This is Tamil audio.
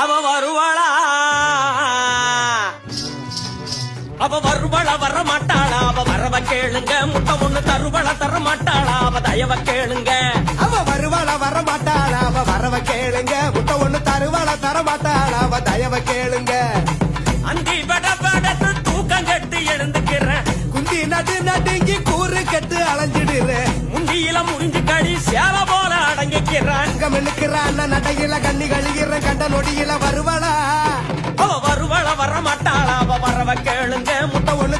அவ வருவாளா? அவ வருவள வர மாட்டாளா? அவ வரவ கேளுங்க முட்டை ஒண்ணு தருவள தர மாட்டாளா? அவ தயவ கேளுங்க. அவ வருவாள வர மாட்டாள? அவ வரவ கேளுங்க முட்டை ஒண்ணு தருவாள தர மாட்டாள? அவ தயவ கேளுங்க. அந்தி பட படத்து தூக்கம் கட்டு எழுந்துக்கிறேன் குந்தி நடு நடுங்கி கூறு கட்டு அலைஞ்சிடுறேன் முந்தியில முறிஞ்சு கடி சேல போல அடங்கிக்கிறான் அங்க மெனுக்கிறான் நொடியில வருவளா? அவ வருவள வர மாட்டாளா அவ வரவ கேளுங்க முட்டை ஒண்ணு